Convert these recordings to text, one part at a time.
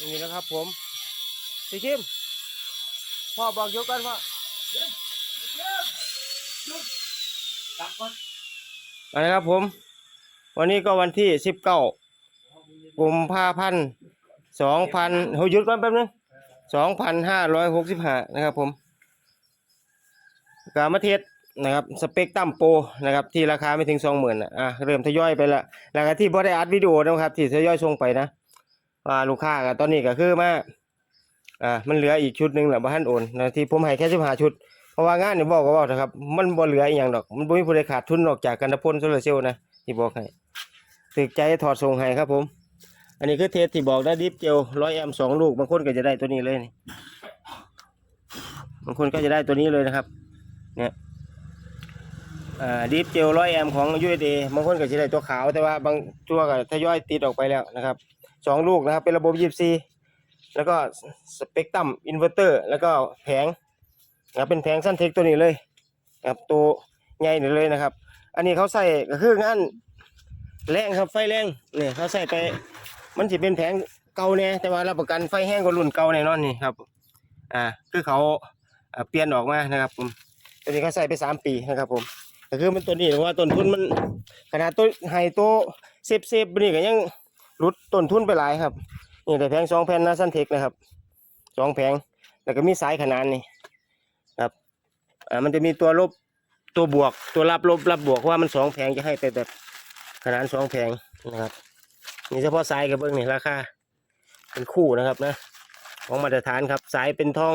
นี่นะครับผมสีคิมพ่อบอกยกกันว่าตักก่อนอะไรครับผม วันนี้ก็วันที่สิบเก้ากุมภาพันธ์สองพันเฮ้ยหยุดก่อนแป๊บนึงสองพันห้าร้อยหกสิบห้านะครับผมกามาเทศนะครับสเปกตัมโปรนะครับที่ราคาไม่ถึงสองหมื่นอะเริ่มทยอยไปละแล้วก็ที่บอได้อัดวิดีโอนะครับที่ทยอยส่งไปนะ ว่าลูกค้าก็ตอนนี้ก็คือมาอ่ามันเหลืออีกชุดหนึ่งแหละบ้านโอนนะที่ผมให้แค่สิบห้าชุดเพราะว่างานนี่บอกก็บอกนะครับ มันบ่เหลืออีหยังดอก มันบ่มีผู้ใดขาดทุนนอกจากกันตะพลโซลาร์เซลล์นะที่บอกให้ตึกใจถอดส่งให้ครับผม อันนี้คือเทสที่บอกได้ดิฟเจลร้อยแอมสองลูกบางคนก็จะได้ตัวนี้เลยนี่บางคนก็จะได้ตัวนี้เลยนะครับ เนี่ยอ่าดิฟเจลร้อยแอมของ USA บางคนก็จะได้ตัวขาวแต่ว่าบางตัวก็ทยอยติดออกไปแล้วนะครับ สองลูกนะครับ เป็นระบบ24แล้วก็สเปกตรัมอินเวอร์เตอร์ แล้วก็แผงนะครับเป็นแผงสั้นเทคตัวนี้เลยนะครับตัวใหญ่นี่เลยนะครับ อันนี้เขาใส่ก็คืองานแรงครับไฟแรงเนี่ยเขาใส่ไปมันจะเป็นแผงเก่าเนี่ยแต่ว่ารับประกันไฟแห้งกว่ารุ่นเก่าแน่นอนนี่ครับอ่าคือเขาเปลี่ยนออกมานะครับผมตัวนี้เขาใส่ไปสามปีนะครับผมก็คือมันตัวนี้เพราะว่าต้นทุนมันขนาดตัวไฮตัวเซฟเซฟนี่ก็ยัง ลดต้นทุนไปหลายครับนี่แต่แผงสองแผ่นนะสั้นเทคนะครับสองแผงแล้วก็มีสายขนานนี่ครับอ่ามันจะมีตัวลบตัวบวกตัวรับลบรับบวกเพราะว่ามันสองแผงจะให้ไปแบบขนาดสองแผงนะครับนี่เฉพาะสายกับเบื้องนี่ราคาเป็นคู่นะครับนะของมาตรฐานครับสายเป็นทอง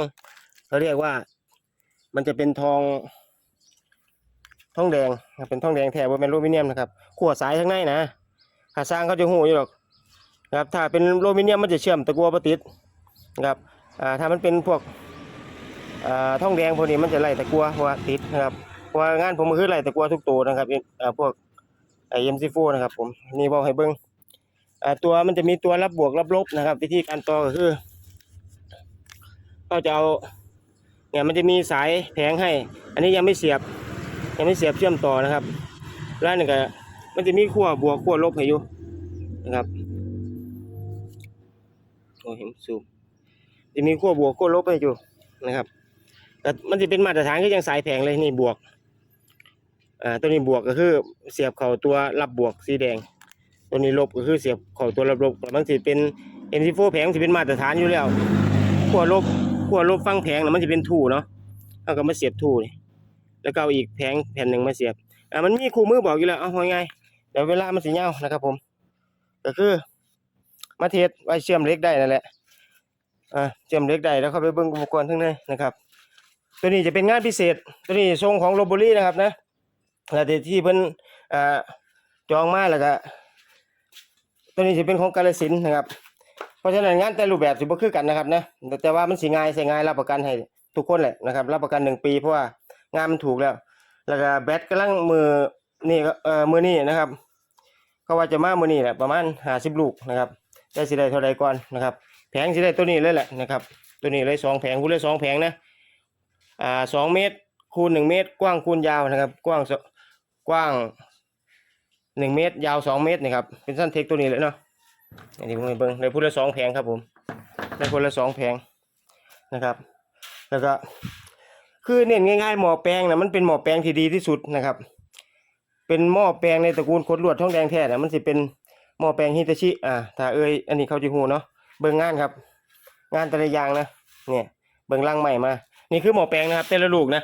เขาเรียกว่า มันจะเป็นทองทองแดงเป็นทองแดงแถบเป็นอลูมิเนียมนะครับขั้วสายข้างในนะขาสร้างเขาจะหูอยู่หรอก นะครับถ้าเป็นอลูมิเนียมมันจะเชื่อมตะกัวปะติดนะครับอ่าถ้ามันเป็นพวกอ่าทองแดงพวกนี้มันจะไล่ตะกัวเพราะว่าติดนะครับเพราะว่างานผมก็คือไล่ตะกัวทุกตัวนะครับอ่าพวกไอเอ็มซีโฟนะครับผมนี่บอกให้เบิ้งอ่าตัวมันจะมีตัวรับบวกรับลบนะครับ วิธีการต่อก็คือก็จะเอาเนี่ยมันจะมีสายแผงให้ อันนี้ยังไม่เสียบยังไม่เสียบเชื่อมต่อนะครับแล้วนี่ก็มันจะมีขั้วบวกขั้วลบให้อยู่นะครับ โอ้เห็นซูมจะมีขั้วบวกขั้วลบให้อยู่นะครับแต่มันจะเป็นมาตรฐานก็ยังสายแผงเลยนี่บวกอ่าตัวนี้บวกก็คือเสียบเข่าตัวรับบวกสีแดง ตัวนี้ลบก็คือเสียบเข่าตัวรับลบแต่มันสิเป็น M4 แผงสิเป็นมาตรฐานอยู่แล้วขั้วลบขั้วลบฟังแผงนะมันจะเป็นทูเนาะเอาก็มาเสียบทูนี่แล้วก็เอาอีกแผงแผ่นหนึ่งมาเสียบอ่ามันมีคู่มือบอกอยู่แล้วเอาไงเดี๋ยวเวลามันสิเงานะครับผม ก็คือ มาเทสไว้เชื่อมเล็กได้นั่นแหละอ่าเชื่อมเล็กได้แล้วเข้าไปเบิ่งอุปกรณ์ทั้างในนะครับ ตัวนี้จะเป็นงานพิเศษ ตัวนี้ทรงของโรบอรี่นะครับนะแล้วที่ที่เพิ่นอ่าจองมาแล้วก็ตัวนี้จะเป็นของกาลสินนะครับเพราะฉะนั้นงานแต่รูปแบบสิบ่คือกันนะครับนะแต่ว่ามันสิง่ายใช้ง่ายรับประกันให้ทุกคนแหละนะครับรับประกันหนึ่งปีเพราะว่างานมันถูกแล้ว แล้วก็แบตกำลังมือนี่ก็เอ่อมือนี่นะครับ เขาว่าจะมามือนี่แหละประมาณห้าสิบลูกนะครับ ได้สิได้เท่าใดก่อนนะครับ แผงสิได้ตัวนี้เลยแหละนะครับ ตัวนี้เลยสองแผงคูณเลยสองแผงนะอ่าสองเมตรคูณหนึ่งเมตร กว้างคูณยาวนะครับ กว้างกว้างหนึ่งเมตร ยาวสองเมตรนะครับเป็นสั้นเทคตัวนี้เลยเนาะอันนี้ผมเบิ้งเลยพูดละสองแผงครับผมได้คนละสองแผงนะครับ แล้วก็คือเน้นง่ายๆหม้อแปลงนะมันเป็นหม้อแปลงที่ดีที่สุดนะครับ เป็นหม้อแปลงในตระกูลคดลวดทองแดงแท้นะมันสิเป็น หม้อแปลงฮิตาชิอ่าถ้าเอ้ยอันนี้เขาจะหูเนาะเบิ่งงานครับ งานแต่ละอย่างนะเนี่ยเบิ่งล่างใหม่มา นี่คือหม้อแปลงนะครับแต่ละลูกนะ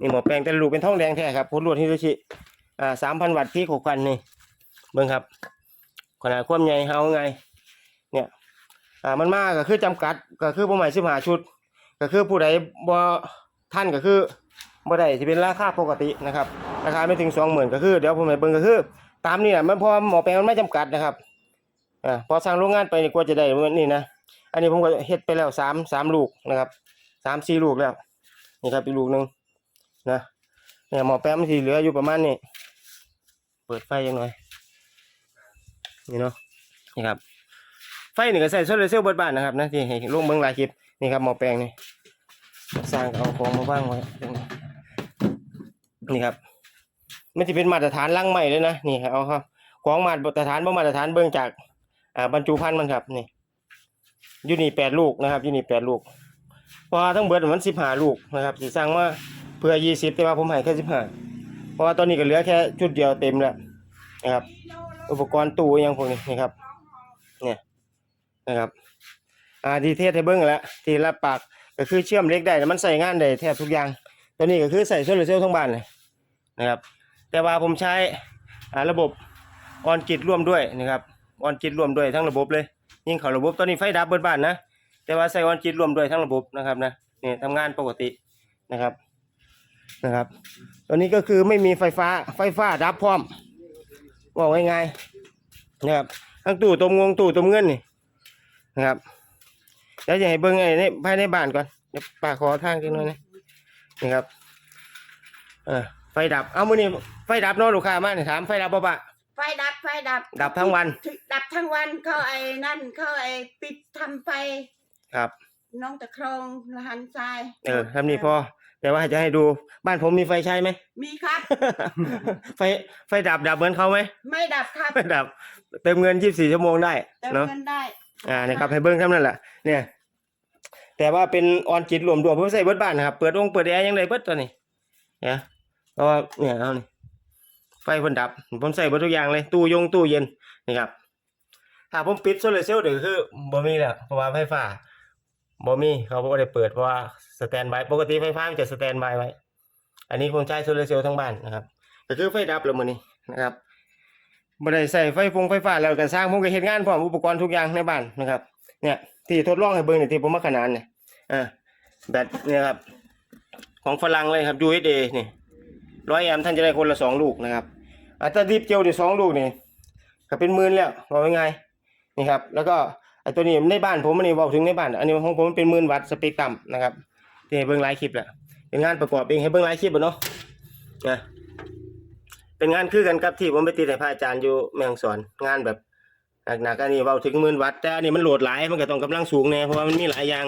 นี่หม้อแปลงแต่ละลูกเป็นทองแดงแท้ครับพุทธลวดฮิโรชิอ่าสามพันวัตต์พีหกพันนี่เบิ่งครับขนาดความใหญ่เอาไงเนี่ยอ่ามันมากก็คือจำกัดก็คือประมาณสิบห้าชุด ก็คือผู้ใดบ่ท่านก็คือบ่ได้จะเป็นราคาปกตินะครับราคาไม่ถึงสองหมื่นก็คือเดี๋ยวผมให้เบิ่งก็คือ ตามนี่แหละมันพราะว่าหมอแปลงมันไม่จำกัดนะครับอ่าพอสร้างโรงงานไปนี่กว่าจะได้มันนี่นะอันนี้ผมก็เฮ็ดไปแล้วสามสามลูกนะครับสามสี่ลูกแล้วนี่ครับอีกลูกหนึ่งนะเนี่ยหมอแป๊มนสีเหลืออยู่ประมาณนี้เปิดไฟยังหน่อยนี่เนาะนี่ครับไฟนี่ก็ใส่โซลาร์เซลล์เบิดบ้านนะครับนะที่ให้ลงเบิ่งลายคลิปนี่ครับหมอแปลงนี่สร้างเอาของมาบ้างไว้นี่ครับ มันจะเป็นมาตรฐานลังใหม่เลยนะนี่ครับเอาครับของมาตรฐานบ่มาตรฐานเบิ่งจากอ่าบรรจุภัณฑ์มันครับนี่ยูนี่แปดลูกนะครับยูนี่แปดลูกเพราะทั้งเบิดมันสิบห้าลูกนะครับสิสร้างมาเพื่อยี่สิบแต่ว่าผมให้แค่สิบห้าเพราะว่าตอนนี้ก็เหลือแค่ชุดเดียวเต็มแล้วนะครับ อุปกรณ์ตู้ยังพวกนี้นะครับเนี่ยนะครับอ่าดีเทสให้เบิ้งแล้วทีละปากก็คือเชื่อมเล็กได้แต่มันใส่งานได้แทบทุกอย่าง ตัวนี้ก็คือใส่โซลาร์เซลล์ทั้งบ้านเลยนะครับ แต่ว่าผมใช้ระบบออนกิดร่วมด้วยนะครับออนกิดร่วมด้วยทั้งระบบเลย ยิ่งเขาระบบตอนนี้ไฟดับเบิดบ้านนะแต่ว่าใส่ออนกิดร่วมด้วยทั้งระบบนะครับนะนี่ทำงานปกตินะครับนะครับตัวนี้ก็คือไม่มีไฟฟ้าไฟฟ้าดับพร้อมบอกง่ายๆนะครับทั้งตู้ตมงวงตู้ตมเงินนี่นะครับแล้วจะให้เบิ้งไอ้นี่ภายในบ้านก่อนเดี๋ยวป้าขอทางจังหน่อยนะนี่ครับเออ ไฟดับ เอามือนี่ไฟดับเนาะลูกค้ามาเนี่ยถามไฟดับบ่ปะ ไฟดับไฟดับดับทั้งวัน ดับทั้งวันเขาไอ้นั่นเขาไอ้ปิดทำไฟครับ น้องตะครองละหันทรายเออทำนี่พอ แต่ว่าจะให้ดูบ้านผมมีไฟใช้ไหม มีครับ ไฟไฟดับดับเหมือนเขาไหมไม่ดับครับไฟดับ เติมเงิน 24 ชั่วโมงได้เติมเนาะ เงินได้ อ่านะครับให้เบิ้งเท่านั้นแหละเนี่ย แต่ว่าเป็นออนจิตรวมรวมผมใส่เบิดบ้านนะครับ เปิดองค์เปิดแอร์ยังไงเบิดตัวนี้เนี่ย เพราะว่าเนี่ยเอานี่ไฟเพิ่นดับ ผมใส่เบิดทุกอย่างเลย ตู้ยงตู้เย็นนี่ครับถ้าผมปิดโซลาร์เซลล์เดี๋ยวคือบ่มีแล้วเพราะว่าไฟฟ้าบ่มีเขาบ่ได้เปิดเพราะว่าสแตนบายปกติไฟฟ้ามันจะสแตนบายไว้ อันนี้ผมใช้โซลาร์เซลล์ทั้งบ้านนะครับก็คือไฟดับแล้วมื้อนี้นะครับบ่ได้ใส่ไฟฟงไฟฟ้าแล้วก็สร้างผมก็เฮ็ดงานพร้อมอุปกรณ์ทุกอย่างในบ้านนะครับ เนี่ยที่ทดลองให้เบิ่งนี่ที่ผมมาขนานเนี่ยอ่าแบตเนี่ยครับของฝรั่งเลยครับ USD นี่ ร้อยแอมท่านจะได้คนละสองลูกนะครับอัตราดิบเจลนี่สองลูกนี่ก็เป็นหมื่นแล้วบอกว่าไงนี่ครับแล้วก็ไอตัวนี้ในบ้านผมอันนี้บอกถึงในบ้าน อันนี้ของผมเป็นหมื่นวัตต์สเปกตรัมนะครับที่ให้เบิ่งหลายคลิปแหละเป็นงานประกอบเองให้เบิ่งหลายคลิปอะเนาะนะเป็นงานคือกันกับที่ผมไปติดให้พระอาจารย์อยู่แมงสอนงานแบบหนักๆอันนี้เบาถึงหมื่นวัตต์แต่อันนี้มันโหลดหลายมันก็ต้องกำลังสูงแน่เพราะว่ามันมีหลายอย่าง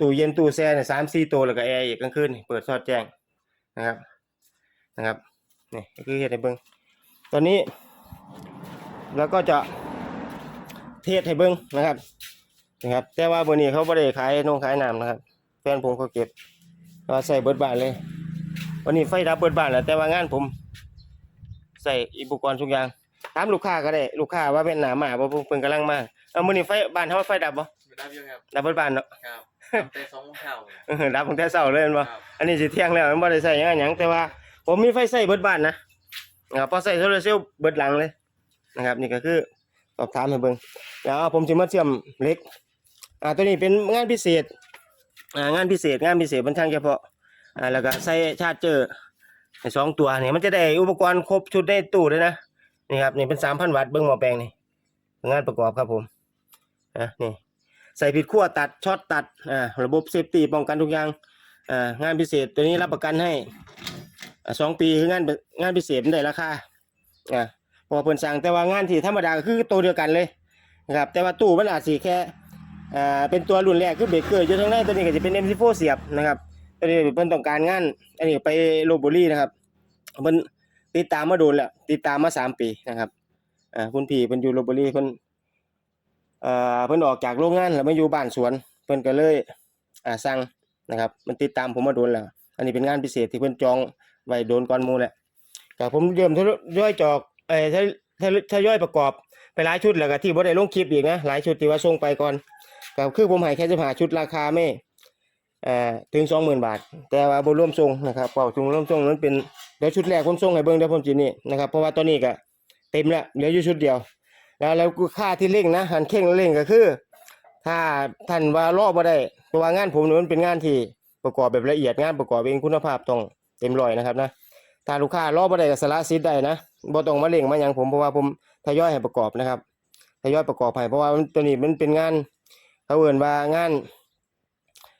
ตู้เย็นตู้แช่เนี่ยสามสี่ตัวแล้วก็แอร์อีกกลางคืนนี่เปิดสอดแจ้งนะครับ นะครับนี่ก็คือเฮ็ดให้เบิ่งตอนนี้แล้วก็จะเทศให้เบิ่งนะครับนะครับ แต่ว่าบนนี้เขาไม่ได้ขายนงขายน้ำนะครับ แฟนผมเขาเก็บว่าใส่เบิดบ้านเลย วันนี้ไฟดับเบิดบ้านแล้วแต่ว่างานผม ใส่อุปกรณ์ทุกอย่างถามลูกค้าก็ได้ ลูกค้าว่าเป็นหนาหมาบ่เพิ่นเพิ่นกำลังมาเอามื้อนี้ไฟบ้านเฮาไฟดับบ่ไม่ได้เยอะครับดับเบิดบ้านเนาะครับทำแต่สองโมงเช้าเออดับตั้งแต่เช้าเลยแม่นบ่ครับอันนี้สิเที่ยงแล้วมันบ่ได้ใช้หยังหยังแต่ว่า ผมมีไฟใช้เบิดบ้านนะนะครับพอใส่โซลาร์เซลล์เบิดหลังเลยนะครับ นี่ก็คือสอบถามให้เบิ่งแล้วผมสิมาเชื่อมเล็กอ่าตัวนี้เป็นงานพิเศษอ่างานพิเศษงานพิเศษมันช่างเฉพาะอ่าแล้วก็ใส่ชาร์จเจอร์สองตัวนี่มันจะได้อุปกรณ์ครบชุดในตู้เลยนะนี่ครับนี่เป็น3,000วัตต์เบิ่งหม้อแปลงนี่งานประกอบครับผมอะนี่ใส่ผิดขั้วตัดช็อตตัดอ่าระบบเซฟตี้ป้องกันทุกอย่างอ่างานพิเศษตัวนี้รับประกันให้ อ่าสองปีคืองานงานพิเศษมันได้ราคาอ่าพอเพิ่นสั่งแต่ว่างานที่ธรรมดาก็คือตัวเดียวกันเลยนะครับ แต่ว่าตู้มันอาจสิแค่อ่าเป็นตัวรุ่นแรกคือเบเกอร์อยู่ทางในตัวนี้ก็จะเป็น M14 เสียบนะครับตัวนี้เพิ่นต้องการงาน อันนี้ไปโลบุรีนะครับเพิ่นติดตามมาโดนแล้วติดตามมาสามปีนะครับอ่าคุณพี่เพิ่นอยู่ลพบุรีเพิ่นเอ่อเพิ่นออกจากโรงงานแล้วมาอยู่บ้านสวน เพิ่นก็เลยอ่าสั่งนะครับ มันติดตามผมมาโดนแล้ว อันนี้เป็นงานพิเศษที่เพิ่นจอง ไว้โดนก่อนมู่แหละก็ผมเริ่มทยอยจอกเอ้ยทยทยทยอยประกอบไปหลายชุดแล้วก็ที่บ่ได้ลงคลิปอีกนะหลายชุดที่ว่าส่งไปก่อนก็คือผมให้แค่15ชุดราคาไม่เอ่อถึง20,000บาท แต่ว่าบ่รวมส่งนะครับเป่าถุงร่วมส่งนั้นเป็นเดี๋ยวชุดแรกผมส่งให้เบิ่งเดี๋ยวผมสินี่นะครับเพราะว่าตอนนี้ก็เต็มแล้วเหลืออยู่ชุดเดียว แล้วแล้วค่าที่เร่งนะหันเข่งเร่งก็คือ ถ้าท่านว่ารอบ่ได้เพราะว่างานผมนี่มันเป็นงานที่ประกอบแบบละเอียดงานประกอบเองคุณภาพต้อง เต็มร้อยนะครับนะถ้าลูกค้ารอบ่ได้ก็สละสิทธิ์ได้นะบ่ต้องมาเร่งมาหยังผมเพราะว่าผมทยอยให้ประกอบนะครับทยอยประกอบให้เพราะว่ามันตัวนี้มันเป็นงานเขาเอิ้นว่างาน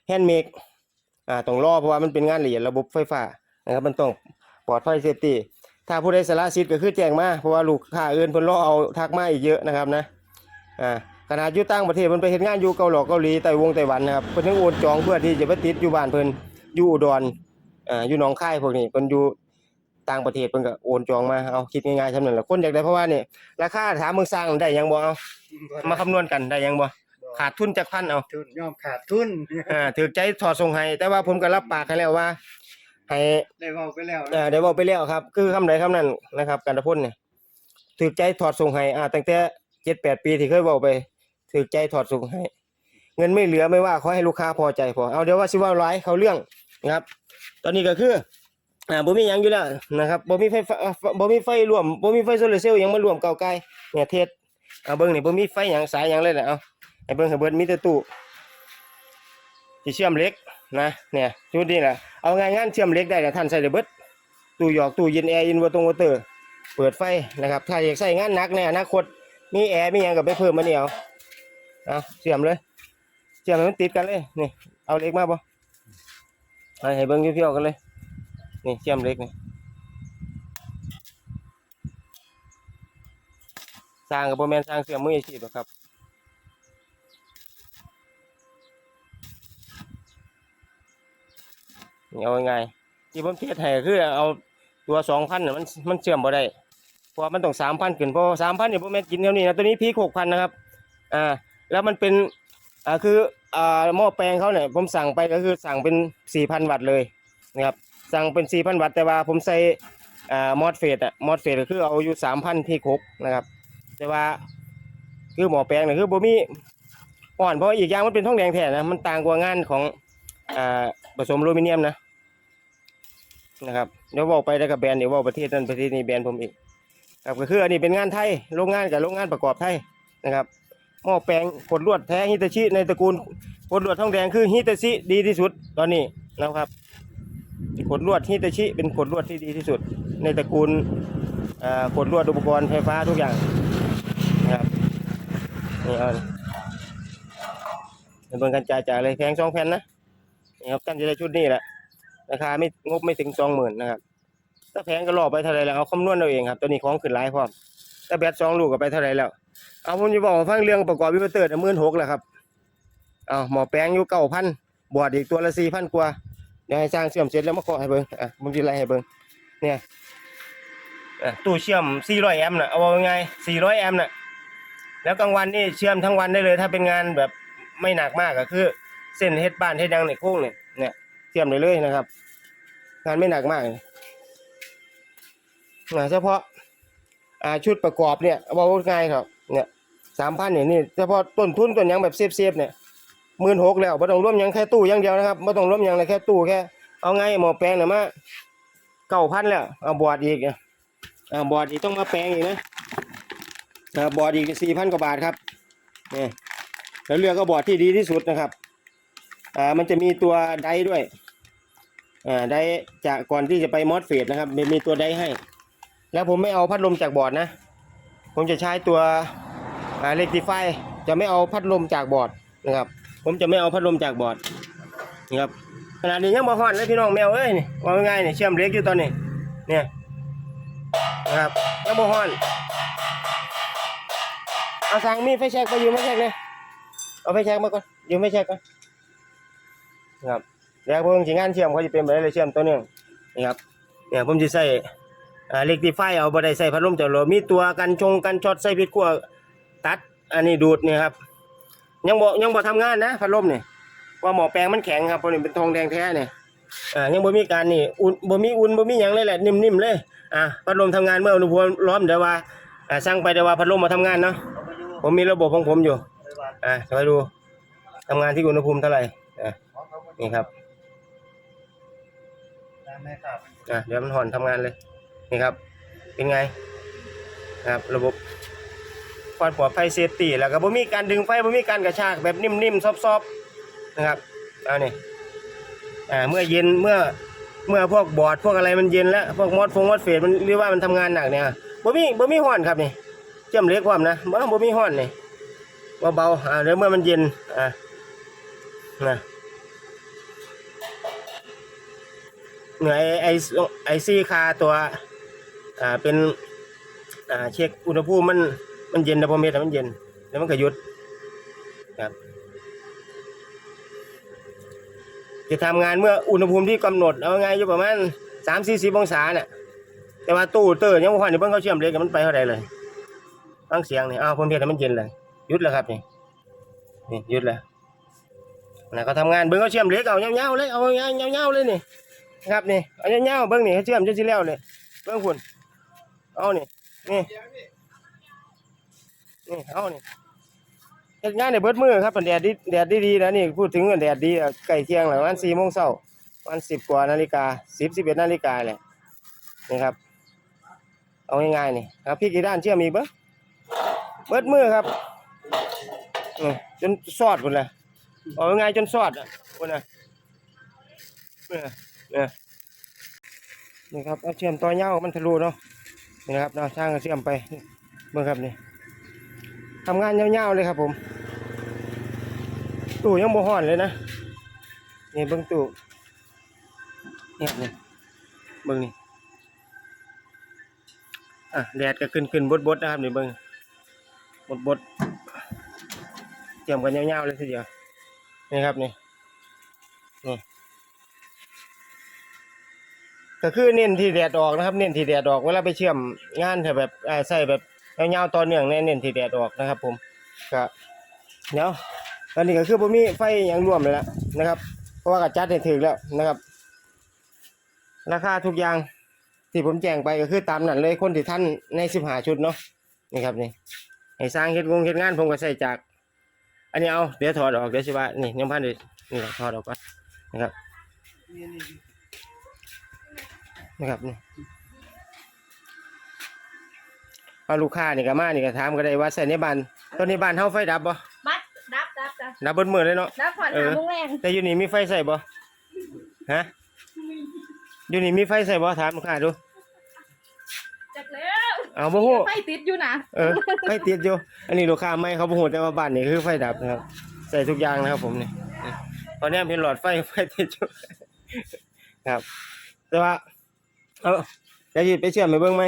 แฮนด์เมดอ่าต้องรอเพราะว่ามันเป็นงานละเอียดระบบไฟฟ้านะครับมันต้องปลอดภัยเซฟตี้ถ้าผู้ใดสละสิทธิ์ก็คือแจ้งมาเพราะว่าลูกค้าเอื่นเพิ่นรอเอาทักมาอีกเยอะนะครับนะอ่าขนาดอยู่ต่างประเทศเพิ่นไปเฮ็ดงานอยู่เกาหลีเกาหลีไต้หวงไต้หวันนะครับเพิ่นถึงโอนจองเพื่อที่จะไปติดอยู่บ้านเพิ่นอยู่อุดร อ่าอยู่หนองคายพวกนี้เพิ่นอยู่ต่างประเทศเพิ่นก็โอนจองมาเอาคิดง่ายๆซำนั้นแหละคนอยากได้เพราะว่านี่ราคาถามมึงสร้างได้หยังบ่เอามาคำนวณกันได้หยังบ่ขาดทุนจากพันเอาทุนยอมขาดทุนอ่าถือใจถอดส่งให้แต่ว่าผมก็รับปากให้แล้วว่าให้ได้เว้าไปแล้วเอ่อได้บอกไปแล้วครับ คือคำใดคำนั้นนะครับกันตะพ่นเนี่ยถือใจถอดส่งให้อ่าตั้งแต่เจ็ดแปดปีที่เคยบอกไปถือใจถอดส่งให้เงินไม่เหลือไม่ว่าขอให้ลูกค้าพอใจพอเอาเดี๋ยวว่าสิว่าร้ายเขาเรื่องนะครับ ตอนนี้ก็คืออ่าบ่มีหยังอยู่แล้วนะครับบ่มีไฟฟ้าบ่มีไฟรวมบ่มีไฟโซลาร์เซลล์หยังมารวมเก่าไกลเนี่ยเทศเอาเบิ่งนี่บ่มีไฟหยังสายหยังเลยนะเอาให้เบิ่งให้เบิดมีแต่ตู้ที่เชื่อมเหล็กนะเนี่ยชุดนี้แหละเอาง่ายงานเชื่อมเหล็กได้นะท่านใส่ได้เบิดตู้หยอกตู้เย็นแอร์อินเวอร์ตงวอเตอร์เปิดไฟนะครับถ้าอยากใช้งานหนักในอนาคตมีแอร์มีหยังก็ไปเพิ่มมาเนี่เอาเอาเชื่อมเลยเชื่อมให้มันติดกันเลยนี่เอาเหล็กมาบ่ เอาให้เบิ่งเพียวๆกันเลย นี่เชื่อมเล็กนี่สร้างกับโบแมนสร้างเสื่อมมืออาชีพครับนี่เอาไงที่ผมเทศให้คือเอาตัวสองพันมันมันเชื่อมบ่ได้เพราะมันต้องสามพันขึ้นเพราะสามพันเนี่ยโบแมนกินเท่านี้นะตัวนี้พีคหกพันนะครับอ่าแล้วมันเป็นอ่าคือ อ่าหม้อแปลงเขาเนี่ยผมสั่งไปก็คือสั่งเป็นสี่พันวัตต์เลยนะครับสั่งเป็น 4,000 วัตต์แต่ว่าผมใส่อ่ามอดเฟสอะมอดเฟสก็คือเอาอยู่ 3,000 ที่ครบนะครับ แต่ว่าคือหมอแปลงเนี่ยคือบ่มีอ่อนเพราะอีกอย่างมันเป็นทองแดงแท้นะมันต่างกว่างานของอ่าผสมอลูมิเนียมนะนะครับเดี๋ยวบอกไปแล้วกับแบรนด์เดี๋ยวบอกประเทศนั้นประเทศนี้แบรนด์ผมอีกครับก็คืออันนี้เป็นงานไทยโรงงานกับโรงงานประกอบไทยนะครับ หม้อแปลงขดลวดแท้ฮิตาชิในตระกูลขดลวดทองแดงคือฮิตาชิดีที่สุดตอนนี้นะครับขดลวดฮิตาชิเป็นขดลวดที่ดีที่สุด ในตระกูลอ่อขดลวดอุปกรณ์ไฟฟ้าทุกอย่างนะครับนี่เอาเป็นเบิ่งกันจ่ายจ่ายเลยแพงสองแผ่นนะนี่ครับท่านจะได้ชุดนี้แหละราคาไม่งบไม่ถึงสองหมื่นนะครับถ้าแพงก็รอไปเท่าไรแล้วเอาคำนวณเอาเองครับตัวนี้ของขึ้นหลายพร้อมถ้าแบตสองลูกก็ไปเท่าไรแล้ว เอาผมจะบอกว่าฟังเรื่องประกอบวิวเตอร์หมื่นหกแหละครับเอาหมอแปลงอยู่เก้าพันบวชอีกตัวละสี่พันกว่าเดี๋ยวให้สร้างเชื่อมเสร็จแล้วมาเคาะให้เบิ่งอะมึงจะไล่ให้เบิ่งเนี่ยตู้เชื่อม 400 แอมป์น่ะเอาว่าไง 400 แอมป์น่ะแล้วกลางวันนี่เชื่อมทั้งวันได้เลย ถ้าเป็นงานแบบไม่หนักมากก็คือ เส้นเฮ็ดบ้านเฮ็ดหยังในโค้งเนี่ยเนี่ยเชื่อมได้เลยนะครับ งานไม่หนักมากเลยอะเฉพาะอ่าชุดประกอบเนี่ยเอาว่าง่ายครับ เนี่ย3,000เนี่ยนี่เฉพาะต้นทุนต้นยังแบบเซฟๆเนี่ยหมื่นหกแล้วไม่ต้องร่วมยังแค่ตู้อย่างเดียวนะครับไม่ต้องร่วมยังเลยแค่ตู้แค่ เอาไงหมอแปลงเนี่ยมาเก้าพันแล้วเอาบอดอีกอะอ่าบอดอีกต้องมาแปลงอีกนะบอดอีกสี่พันกว่าบาทครับนี่แล้วเลือกก็บอดที่ดีที่สุดนะครับอ่ามันจะมีตัวไดด้วยอ่าไดจากก่อนที่จะไปมอสเฟสนะครับมีมีตัวไดให้ แล้วผมไม่เอาพัดลมจากบอดนะ ผมจะใช้ตัว อ่าเล็กติไฟจะไม่เอาพัดลมจากบอร์ดนะครับ ผมจะไม่เอาพัดลมจากบอร์ดนะครับขนาดนี้ยังบ่ฮอดเลยพี่น้องแมวเอ้ยนี่ว่าง่ายๆนี่เชื่อมเหล็กอยู่ตอนนี้เนี่ยนะครับยังบ่ฮอดเอาสั่งมีไฟแช็กไปยืมไฟแช็กเลยเอาไฟแช็กมาก่อนยืมไฟแช็กก่อนนะครับแล้วผมสิงานเชื่อมเขาจะเป็นแบบนี้เลยเชื่อมตัวหนึงนี่ครับเนี่ยผมจะใส่อ่าเล็กติไฟเอาบ่ได้ใส่พัดลมจากโลมีตัวกันชงกันช็อตใส่พิษขั้ว ตัด อันนี้ดูดเนี่ยครับ ยังบ่ยังบ่ทำงานนะพัดลมเนี่ยว่าหมอแปลงมันแข็งครับเพราะนี่เป็นทองแดงแท้เนี่ยอ่ายังบ่มีการนี่อุ่นบ่มีอุ่นบ่มีหยังเลยแหละนิ่มๆเลยอ่าพัดลมทำงานเมื่ออุณหภูมิร้อนเดี๋ยวว่าอ่าสั่งไปเดี๋ยวว่าพัดลมมาทำงานเนาะผมมีระบบของผมอยู่อ่าคอยดูทำงานที่อุณหภูมิเท่าไหร่อ่านี่ครับอ่าเดี๋ยวมันห่อนทำงานเลยนี่ครับ เป็นไงครับ ระบบ ความปลอดภัยเซฟตี้แล้วก็บ่มีการดึงไฟบ่มีการกระชากแบบนิ่มๆซอฟๆนะครับเอานี่อ่าเมื่อเย็นเมื่อเมื่อพวกบอร์ดพวกอะไรมันเย็นแล้วพวกมอดฟงมอดเฟสมันเรียกว่ามันทำงานหนักเนี่ยบ่มีบ่มีห้อนครับนี่เชื่อมเล็กความนะบ่บ่มีห้อนนี่เบาๆอ่าเดี๋ยวเมื่อมันเย็นอ่านะเหนื่อไอไอซีคาตัวอ่าเป็นอ่าเช็คอุณหภูมิมัน มันเย็นนะพอเมตรมันเย็น แล้วมันก็หยุดครับจะทำงานเมื่ออุณหภูมิที่กำหนดเอาไงอยู่ประมาณสามสี่สิบองศาเนี่ยแต่ว่าตู้เตอร์ยังไม่ค่อยเพิ่งเขาเชื่อมเล็กกับมันไปเท่าไรเลยฟังเสียงเนี่ยอ้าวพอเมตรมันเย็นเลยหยุดแล้วครับนี่นี่หยุดแล้วนะเขาทำงานเบิ้งเขาเชื่อมเล็กเอาเงาๆเลยเอาเงาๆเลยนี่ครับนี่เอาเงาๆเบิ้งนี่เขาเชื่อมจนสิแล้วเลยเบิ้งคุณเอานี่นี่ นี่เอานี่เฮ็ดงานในเบิดมือครับแดดดีแดดดีๆนะนี่พูดถึงแดดดีอะใกล้เที่ยงแล้วประมาณสี่โมงเช้าประมาณสิบกว่านาฬิกาสิบสิบเอ็ดนาฬิกาเลยนี่ครับ เอาง่ายๆนี่ครับพี่กี่ด้านเชื่อมอีกเบิ้งเบิดมือครับจนซอดพุ่นลยเอาง่ายจนซอดอะพุ่นน่ะเนี่ยนี่ครับเอาเชื่อมต่อเงามันทะลุเนาะนี่นะครับเราช่างเชื่อมไปเบิ่งครับนี่ ทำงานยาวๆเลยครับผม ตู้ยังบ่ฮ้อนเลยนะนี่เบิ่งตู้เนี่ยนี่เบิ่งนี่อะแดดก็ขึ้นขึ้นบดบดนะครับนี่เบิ้งบดบดเตรียมกันยาวๆเลยทีเดียวนี่ครับนี่นี่ก็คือเน้นที่แดดออกนะครับ เน้นที่แดดออกเวลาไปเชื่อมงานแบบใส่แบบ ยาวๆต่อเนื่องเนี่ยเน้นที่แดดออกนะครับ ผมก็เดี๋ยวตอนนี้ก็คือผมมีไฟอย่างรวมเลยแล้วนะครับ เพราะว่ากัจัดให้ถึงแล้วนะครับ ราคาทุกอย่างที่ผมแจ้งไปก็คือตามนั้นเลยคนที่ท่านในสิบหาชุดเนาะนี่ครับนี่ให้สร้างเฮ็ดงงเฮ็ดงานผมก็ใส่จาก อันนี้เอาเดี๋ยวถอดออกเดี๋ยวสิว่านี่ยังพันเดนี่แหละถอดออกก่อนนะครับนี่นี่นะครับนี่ เอาลูกค้านี่ก็มานี่ก็ถามก็ได้ว่าใส่ในบ้านตอนนี้บ้านเฮาไฟดับบ่บัดดับดับดับดับเบิดมื้อเลยเนาะดับผ่อนเออหาโมงแรงแต่อยู่นี่มีไฟใส่บ่ฮะอยู่นี่มีไฟใส่บ่ถามลูกค้าดูจักแล้วเอาบ่ฮู้ไฟติดอยู่นะเออไฟติดอยู่ อันนี้ลูกค้าไม่เขาพูดแต่ว่าบ้านนี่คือไฟดับนะครับใส่ทุกอย่างนะครับผมนี่นี่ตอนนี้เป็นหลอดไฟไฟติดอยู่ครับ แต่ว่า เอาจะหยุดไปเชื่อมไปเบิ้งไหม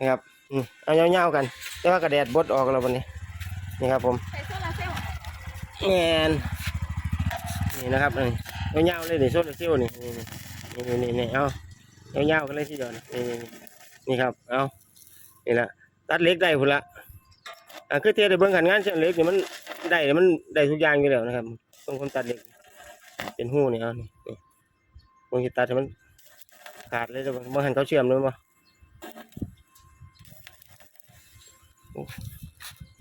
นะครับ นี่เอาเงาๆกันแต่ว่ากระแดดบดออกแล้ววันนี้ นี่ครับ ผมใส่โซลาเซลล์แงนนี่นะครับนี่เงาๆเลยนี่โซลาเซลล์นี่นี่นี่นี่นี่เอาเงาๆกันเลยทีเดียวนี่นี่นี่นี่ครับเอานี่ละตัดเล็กได้พุ่นละอ่าคือเทียบได้เบิ่งขันงานเชื่อมเล็กนี่มันได้มันได้ทุกอย่างอยู่แล้วนะครับตรงคนตัดเล็กเป็นหูนี่เอานี่นี่ตรงที่ตัดให้มันขาดเลยแต่ว่าบ่หันเขาเชื่อมเลยบ่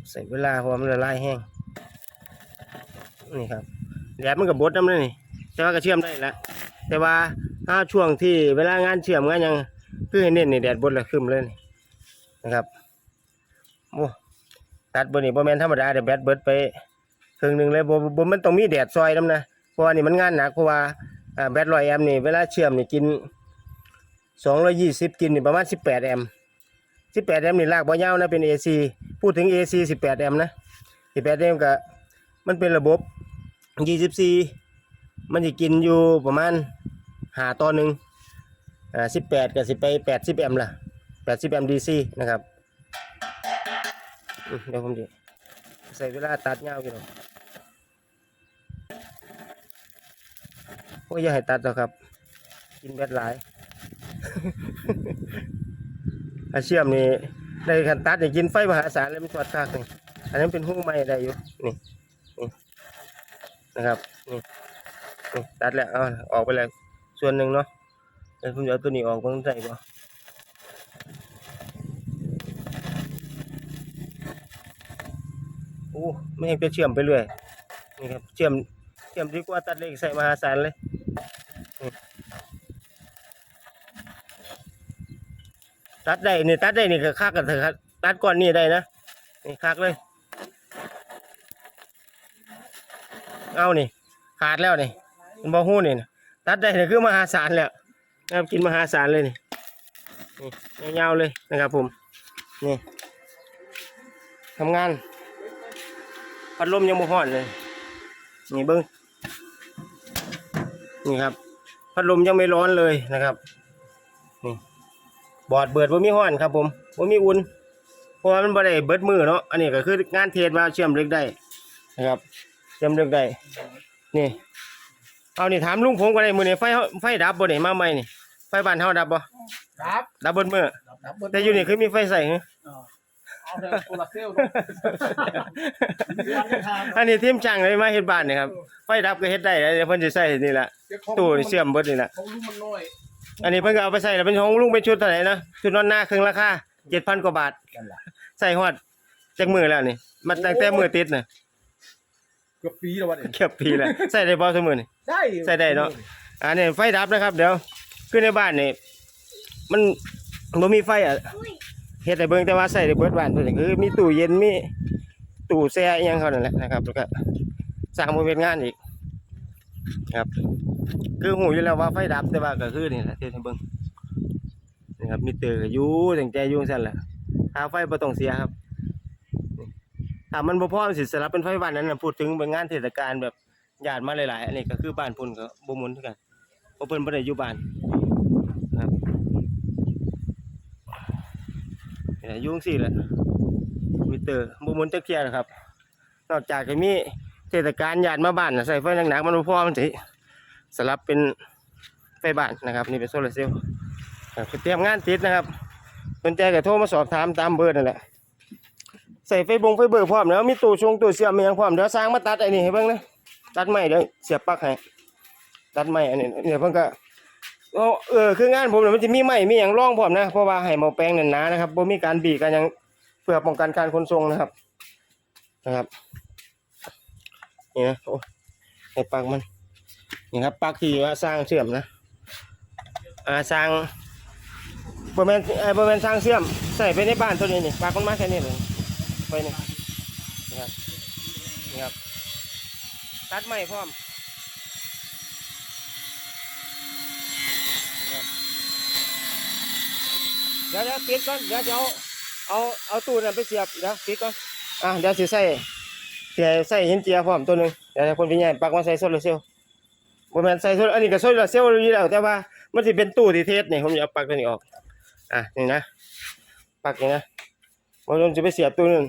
ใส่เวลาเพราะว่ามันละลายแห้งนี่ครับแดดมันกับบดน้ำเลยนี่ แต่ว่าก็เชื่อมได้แล้วแต่ว่าถ้าช่วงที่เวลางานเชื่อมงานยังคือให้เน้นนี่แดดบดละขึ้นเลยนนะครับโอ้ตัดบนนี่บ่แมนธรรมดาเดี๋ยวแบตเบิดไปครึ่งหนึ่งเลยบ่บ่มันต้องมีแดดซอยน้ำนะเพราะว่านี่มันงานหนักเพราะว่าแบตร้อยแอมป์นี่เวลาเชื่อมนี่กินสองร้อยยี่สิบกินนี่ประมาณสิบแปดแอม ป์สิบแปดแอมป์นี่ลากบ่ยาวนะเป็น AC พูดถึง AC สิบแปดแอมป์นะสิบแปดแอมป์ก็มันเป็นระบบ 24 มันจะกินอยู่ประมาณหาต่อหนึ่งอ่า18กับสิไป80แอมป์ล่ะ80แอมป์ DC นะครับเดี๋ยวผมจะใส่เวลาตัดยาวกี่หรอกโอ้ยอย่าให้ตัดหรอกครับ กินแบตหลาย อาเชื่อมนี่ได้คันตัดนี่กินไฟมหาศาลเลยมันสวัดคักนี่อันนั้นเป็นหูไม้ได้อยู่นี่นะครับนี่นี่ตัดแล้วเอาออกไปแล้วส่วนหนึ่งเนาะเดี๋ยวผมจะเอาตัวนี้ออกผมใส่ก่อนโอ้ไม่ให้ไปเชื่อมไปเรื่อยนี่ครับเชื่อมเชื่อมดีกว่าตัดเล็กใส่มหาศาลเลย ตัดได้นี่ตัดได้นี่ก็คักกันเถอะครับตัดก้อนนี้ได้นะนี่คักเลย เอานี่ ขาดแล้วนี่มันบ่หู้นี่นะตัดได้นี่คือมหาศาลแล้วนะครับกินมหาศาลเลยนี่นี่ยาวๆเลยนะครับผมนี่ทำงานพัดลมยังบ่ฮ้อนเลย นี่เบิ้งนี่ครับพัดลมยังไม่ร้อนเลยนะครับ บอร์ดเบิดบ่มีฮ้อนครับผมบ่มีอุ่นเพราะว่ามันบ่ได้เบิดมือเนาะอันนี้ก็คืองานเทศว่าเชื่อมเหล็กได้นะครับ เชื่อมเหล็กได้นี่เอานี่ถามลุงผมก็ได้มื้อนี้ไฟเฮาไฟดับบ่นี่มาใหม่นี่ไฟบ้านเฮาดับบ่ครับดับเบิดมื้อครับแต่อยู่นี่คือมีไฟใส่หึอ๋อเอาเถอะโซลาร์เซลล์อันนี้ทีมช่างเลยมาเฮ็ดบ้านนี่ครับไฟดับก็เฮ็ดได้แล้วเดี๋ยวเพิ่นสิใส่นี่ล่ะตู้นี่เชื่อมเบิดนี่ล่ะของลุงมันน้อย อันนี้เพิ่นก็เอาไปใส่แล้วเป็นของลุงเป็นชุดเท่าไหร่นะชุดนอนหน้าครึ่งราคา7,000กว่าบาทใส่ฮอดจักมือแล้วนี่มันตั้งแต่มือติดน่ะเกือบปีแล้ววันนี้เกือบปีแล้วใส่ได้บ่ซุมื้อนี่ ได้ใส่ได้เนาะ อันนี้ไฟดับนะครับ เดี๋ยวคือในบ้านนี่มันบ่มีไฟอะเฮ็ดให้เบิ่งแต่ว่าใส่ได้เบิดบ้านเพิ่นคือมีตู้เย็นมีตู้แช่อีหยังเขานั่นแหละนะครับแล้วก็สร้างบ่เป็นงานอีก ครับ คือหูอยู่แล้วว่าไฟดับแต่ว่าก็คือนี่แหละเฮ็ดให้เบิ่งนี่ครับมีเตอร์ก็อยู่ตั้งแต่อยู่ซั่นแหละถ้าไฟบ่ต้องเสียครับถ้ามันบ่พอมสิสลับเป็นไฟบ้านนั้นน่ะพูดถึงเป็นงานเทศกาลแบบญาติมาหลายๆอันนี้ก็คือบ้านพุ่นก็บ่หมุนคือกันเพราะเพิ่นบ่ได้อยู่บ้านนะครับนี่ยุ่งซี่แหละมิเตอร์บ่หมุนจักเที่ยนะครับ นอกจากจะมี เทศกาลญาติมาบ้านนะใส่ไฟหนักๆมันบ่พอมันสิสลับเป็นไฟบ้านนะครับนี่เป็นโซลาร์เซลล์ครับเตรียมงานติดนะครับสนใจก็โทรมาสอบถามตามเบอร์นั่นแหละใส่ไฟบงไฟเบอร์พร้อมแล้วมีตู้ชงตู้เสียบมีหยังพร้อมเดี๋ยวสร้างมาตัดไอ้นี่ให้เบิ่งนะตัดไม้เดี๋ยวเสียบปลั๊กให้ตัดไม้อันนี้เดี๋ยวเพิ่นก็เอาเออคืองานผมเนี่ยมันจะมีไม้มีหยังรองพร้อมนะเพราะว่าให้หมอแปลงนั่นหนานะครับบ่มีการบีบกันหยังเพื่อป้องกันการขนส่งนะครับนะครับ นี่นะโอ้ให้ปลั๊กมันนี่ครับปลั๊กที่ว่าสร้างเชื่อมนะอ่าสร้างบ่แม่นเอ่อบ่แม่นสร้างเชื่อมใส่ไปในบ้านตัวนี้นี่ปลั๊กมันมาแค่นี้เลยไปนี่นะครับนี่ครับตัดไม้พร้อมเดี๋ยวเดี๋ยวปิดก่อนเดี๋ยวจะเอาเอาเอาตู้นั้นไปเสียบเดี๋ยวปิดก่อนอะเดี๋ยวสิใส่ เสียใส่หินเจียพร้อมตัวหนึ่งเดี๋ยวให้คนพี่ใหญ่ปักมาใส่โซลาเซลล์บ่แม่นใส่โซลอันนี้ก็โซลาร์เซลล์อยู่แล้วแต่ว่ามันสิเป็นตู้ที่เทสเนี่ยผมจะเอาปักตัวนี้ออก อะนี่นะปักนี่นะมันจะไปเสียบตู้นึง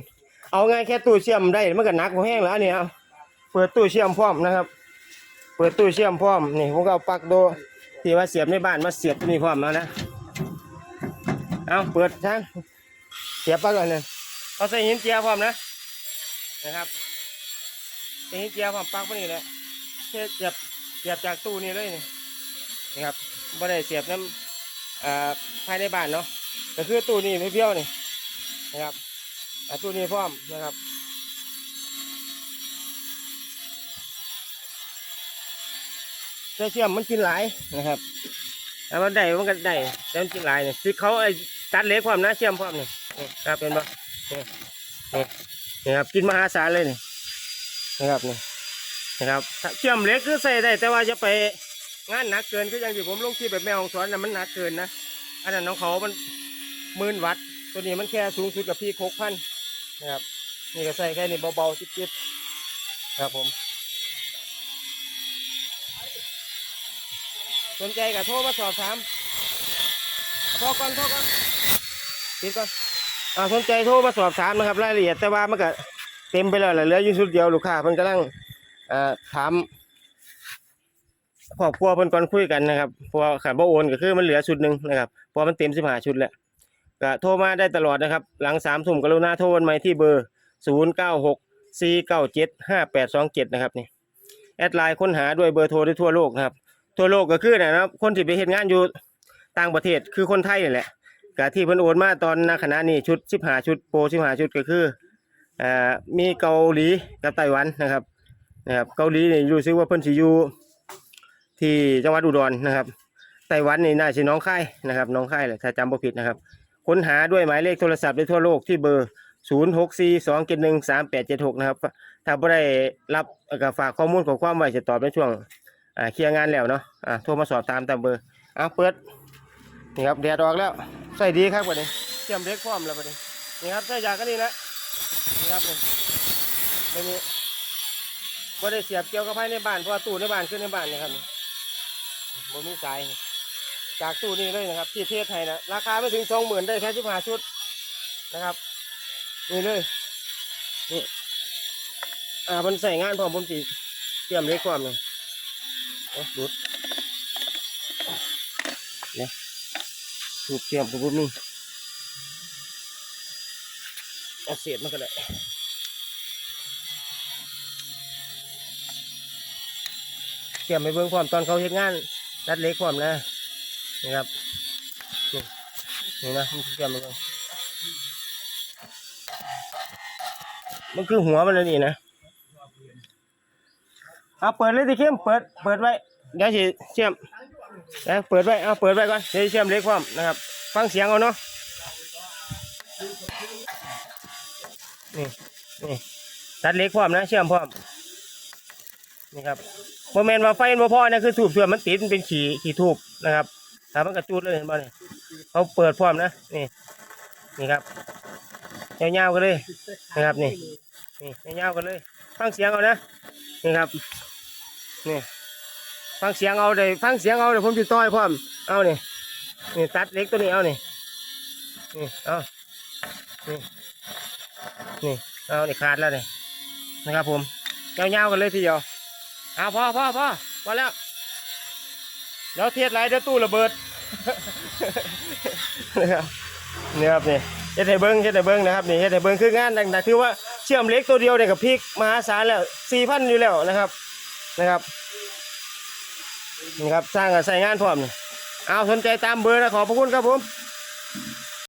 เอาง่ายแค่ตู้เชื่อมได้มันก็หนักพอแห้งแล้วอันนี้เอาเปิดตู้เชื่อมพร้อมนะครับ เปิดตู้เชื่อมพร้อมนี่ผมก็เอาปักโดที่ว่าเสียบในบ้านมาเสียบตัวนี้พร้อมแล้วนะเอาเปิดช่างเสียบปักก่อนเลยเขาใส่หินเจียพร้อมนะนะครับ นเจียพร้อมปักพวกนี้แหละเสียบเสียบจากตู้นี้เลยนี่นะครับไม่ได้เสียบน้ำอ่าภายในบ้านเนาะก็คือตู้นี้ไม่เบี้ยวนี่นะครับอ่าตู้นี้พร้อมนะครับแต่เชื่อมมันกินหลายนะครับแต่มันได้มันก็ได้แต่มันกินหลายเนี่ยคือเขาไอ้ตัดเล็กความนะเชื่อมความนี่ครับเป็นบ่นี่นี่ครับกินมหาศาลเลยนี่ นะครับนี่นะครับเชื่อมเล็กคือใส่ได้ แต่ว่าจะไปงานหนักเกินก็อย่างที่ผมลงคลิปแบบแม่ของสอนนะมันหนักเกินนะอันนั้นของเขามันหมื่นวัตตัวนี้มันแค่สูงสุดกับพี่หกพันนะครับนี่ก็ใส่แค่นี้เบาๆจิ๊บๆครับผมสนใจก็โทรมาสอบถามโทรก่อนโทรก่อนปิดก่อนอ่าสนใจโทรมาสอบถามนะครับรายละเอียดแต่ว่ามันก็ เต็มไปแล้วเหลืออยู่ชุดเดียวลูกค้าเพิ่นกำลังถามครอบครัวเพิ่นก่อนคุยกันนะครับเพราะขันบ่โอนก็คือมันเหลือชุดหนึ่งนะครับเพราะมันเต็มสิบห้าชุดแล้วก็โทรมาได้ตลอดนะครับ หลังสามทุ่มกรุณาโทรมาที่เบอร์ศูนย์เก้าหกสี่เก้าเจ็ดห้าแปดสองเจ็ดนะครับนี่แอดไลน์ค้นหาด้วยเบอร์โทรได้ทั่วโลกนะครับ ทั่วโลกก็คือนะครับ คนที่ไปเฮ็ดงานอยู่ต่างประเทศคือคนไทยนี่แหละกะที่เพิ่นโอนมาตอนณขณะนี้ชุด15ชุดโปร15ชุดก็คือ อ่ามีเกาหลีกับไต้หวันนะครับนะครับเกาหลีนี่รู้สึกว่าเพิ่นสิอยู่ที่จังหวัดอุดรนะครับไต้หวันนี่น่าสิหน้องค่ายนะครับน้องค่ายแหละถ้าจำบ่ผิดนะครับค้นหาด้วยหมายเลขโทรศัพท์ได้ทั่วโลกที่เบอร์ 0642713876 นะครับถ้าบ่ได้รับก็ฝากข้อมูลของความไว้จะตอบในช่วงเคลียร์งานแล้วเนาะอ่าโทรมาสอบตามตามเบอร์อ่าเปิดนี่ครับแดดออกแล้วใส่ดีครับวันนี้เตรียมเบรกพร้อมแล้ววันนี้นี่ครับใส่ยากันนี่นะ นี่ครับนี่ตัวนี้บ่ได้เสียบเกี่ยวกับภายในบ้านเพราะว่าตู้ในบ้านขึ้นในบ้านนี่ครับนี่บ่มีสายจากตู้นี้เลยนะครับ ที่เทศไทยนะราคาไม่ถึงสองหมื่นได้แค่สิบห้าชุดนะครับนี่เลยนี่อ่ามันใส่งานพร้อมผมจีเตรียมเล็กความเลยโอ้ดูดเนี่ยถูกเทียมกับพวกนี้ เอาเศษมันก็ได้เกี่ยมไปเบิ่งความตอนเขาเฮ็ดงานรัดเล็กความนะนี่ครับนี่นะมันเกี่ยมไปเบิ่งมันคือหัวมันแล้วนี่นะเอาเปิดเลยดิเข้มเปิดเปิดไว้เดี๋ยวสิเชื่อมเดี๋ยวเปิดไว้เอาเปิดไว้ก่อนเดี๋ยวเชื่อมเล็กความนะครับ ฟังเสียงเอาเนาะ ตัดเล็กพร้อมนะเชื่อมพร้อมนี่ครับโมเมนต์ว่าไฟมันบ่พอเนี่ยคือสูบเสื่อมมันติดมันเป็นขีขีทูบนะครับถ้ามันกระจุดเลยเห็นบ่เนี่ยเขาเปิดพร้อมนะนี่นี่ครับยาๆกันเลยนะครับนี่นี่ยาๆกันเลยฟังเสียงเอานะนี่ครับนี่ฟังเสียงเอาเลยฟังเสียงเอาเดี๋ยวผมจะต่อยพร้อมเอานี่นี่ตัดเล็กตัวนี้เอานี่นี่เอานี่นี่เอานี่ขาดแล้วเนี่ย นะครับผมยาวๆกันเลยทีเดียวเอาพอพอพอพอแล้วเดี๋ยวเทียดไรเดี๋ยวตู้ระเบิดนะครับนี่ครับนี่เฮ็ดให้เบิ้งเฮ็ดให้เบิ้งนะครับนี่เฮ็ดให้เบิ้งคืองานต่างๆถือว่าเชื่อมเล็กตัวเดียวเนี่ยกับพริกมหาศาลแล้วสี่พันอยู่แล้วนะครับนะครับนี่ครับสร้างกับใส่งานพร้อมนี่เอาสนใจตามเบอร์นะขอบพระคุณครับผม